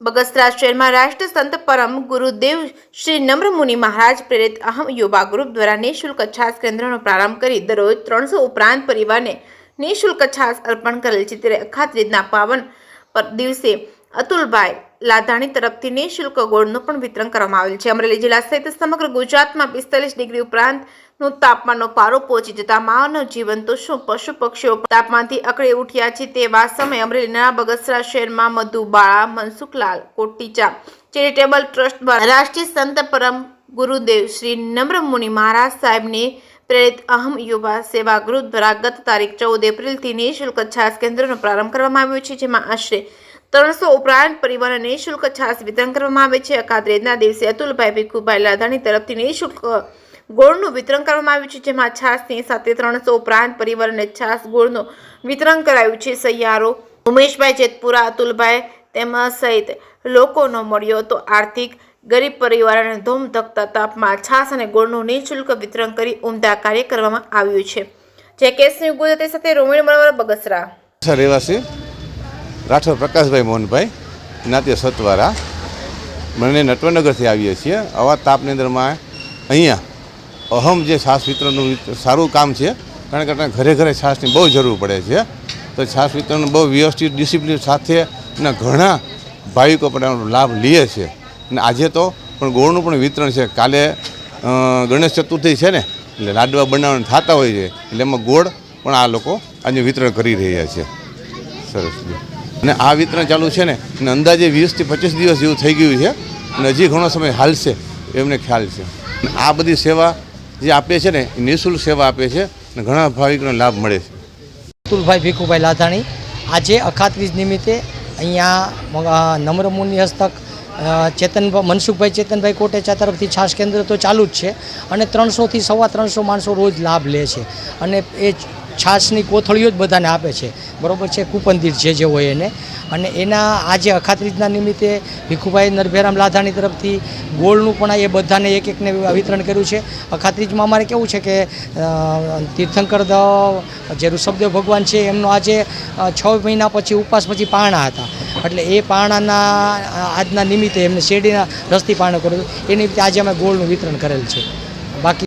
બગસરા શહેરમાં રાષ્ટ્ર સંત પરમ ગુરુદેવ શ્રી નમ્રમુનિ મહારાજ પ્રેરિત અહમ યુવા ગ્રુપ દ્વારા નિઃશુલ્ક છાસ કેન્દ્રનો પ્રારંભ કરી દરરોજ ત્રણસો ઉપરાંત પરિવારને નિઃશુલ્ક છાસ અર્પણ કરેલ છે. ત્યારે અખાત્રીજના પાવન પર દિવસે અતુલભાઈ લાધાણી તરફથી નિઃશુલ્ક ગોળનું પણ વિતરણ કરવામાં આવેલ છે. અમરેલી જિલ્લા સહિત સમગ્ર ગુજરાતમાં પિસ્તાલીસ ડિગ્રી ઉપરાંતનું તાપમાનનો પારો પહોંચી જતા માનવ જીવન તો શું પશુ પક્ષીઓ તાપમાનથી અકળે ઉઠ્યા છે તેવા સમયે અમરેલીના બગસરા શહેરમાં મધુબાળા, મનસુખલાલ, કોટીચા, ચેરિટેબલ ટ્રસ્ટ દ્વારા રાષ્ટ્રીય સંત પરમ ગુરુદેવ શ્રી નમ્રમુનિ મહારાજ સાહેબની પ્રેરિત અહમ યુવા સેવા ગ્રુપ દ્વારા ગત તારીખ ચૌદ એપ્રિલથી નિઃશુલ્ક છાસ કેન્દ્રનો પ્રારંભ કરવામાં આવ્યો છે, જેમાં આશરે ત્રણસો ઉપરાંત પરિવારોને નિઃશુલ્ક છાસ વિતરણ કરવામાં આવે છે. અકાદરેજના દિવસે અતુલભાઈ ભીખુભાઈ લાધાણી તરફથી નિઃશુલ્ક ગોળનું વિતરણ કરવામાં આવ્યું છે, જેમાં છાસની સાથે ત્રણસો ઉપરાંત પરિવારને છાસ ગોળનું વિતરણ કરાયું છે. સહિયારો ઉમેશભાઈ જેતપુરા, અતુલભાઈ તેમજ સહિત લોકોનો મળ્યો તો આર્થિક ગરીબ પરિવારોને ધૂમ ધકતા તાપમાં છાસ અને ગોળનું નિઃશુલ્ક વિતરણ કરી ઉમદા કાર્ય કરવામાં આવ્યું છે. જે કેસની ગુજરાતી સાથે રોમિણ મનોહર બગસરા. રહેવાસી. રાઠોડ પ્રકાશભાઈ મોહનભાઈ નાત્ય સતવારા. મને નટવરનગરથી આવીએ છીએ. આવા તાપની અંદરમાં અહીંયા અહમ જે શ્વાસ વિતરણનું સારું કામ છે. કારણ કે ઘરે ઘરે છાસની બહુ જરૂર પડે છે. તો છાસ વિતરણ બહુ વ્યવસ્થિત ડિસિપ્લિન સાથે અને ઘણા ભાવિકો પણ એનો લાભ લે છે. અને આજે તો પણ ગોળનું પણ વિતરણ છે. કાલે ગણેશ ચતુર્થી છે ને, એટલે લાડવા બનાવવાના થતા હોય છે. એટલે એમાં ગોળ પણ આ લોકો આજે વિતરણ કરી રહ્યા છે. સરસ અને આ વિતરણ ચાલુ છે ને અને અંદાજે વીસથી પચીસ દિવસ જેવું થઈ ગયું છે અને હજી ઘણો સમય હાલશે એમને ખ્યાલ છે. આ બધી સેવા જે આપે છે ને એ નિઃશુલ્ક સેવા આપે છે અને ઘણા ભાવિકોને લાભ મળે છે. અતુલભાઈ ભીખુભાઈ લાધાણી આજે અખાત્રીજ નિમિત્તે અહીંયા મ- અ, નમ્ર મુનિ હસ્તક ચેતન મનસુખભાઈ ચેતનભાઈ કોટેચા તરફથી છાશ કેન્દ્ર તો ચાલુ જ છે અને ત્રણસોથી સવા ત્રણસો માણસો રોજ લાભ લે છે. અને એ છાશની કોથળીઓ જ બધાને આપે છે. બરાબર છે કુપંદીર જે જે હોય એને. અને એના આજે અખાત્રીજના નિમિત્તે ભીખુભાઈ નરભેરામ લાધાણી તરફથી ગોળનું પણ એ બધાને એક એકને વિતરણ કર્યું છે. અખાત્રીજમાં અમારે કેવું છે કે તીર્થંકર જે ઋષભદેવ ભગવાન છે, એમનો આજે છ મહિના પછી, ઉપવાસ પછી પારણા હતા. એટલે એ પારણાના આજના નિમિત્તે એમને શેરડીના રસ્તી પારણું કર્યું. એ નિમિત્તે આજે અમે ગોળનું વિતરણ કરેલ છે.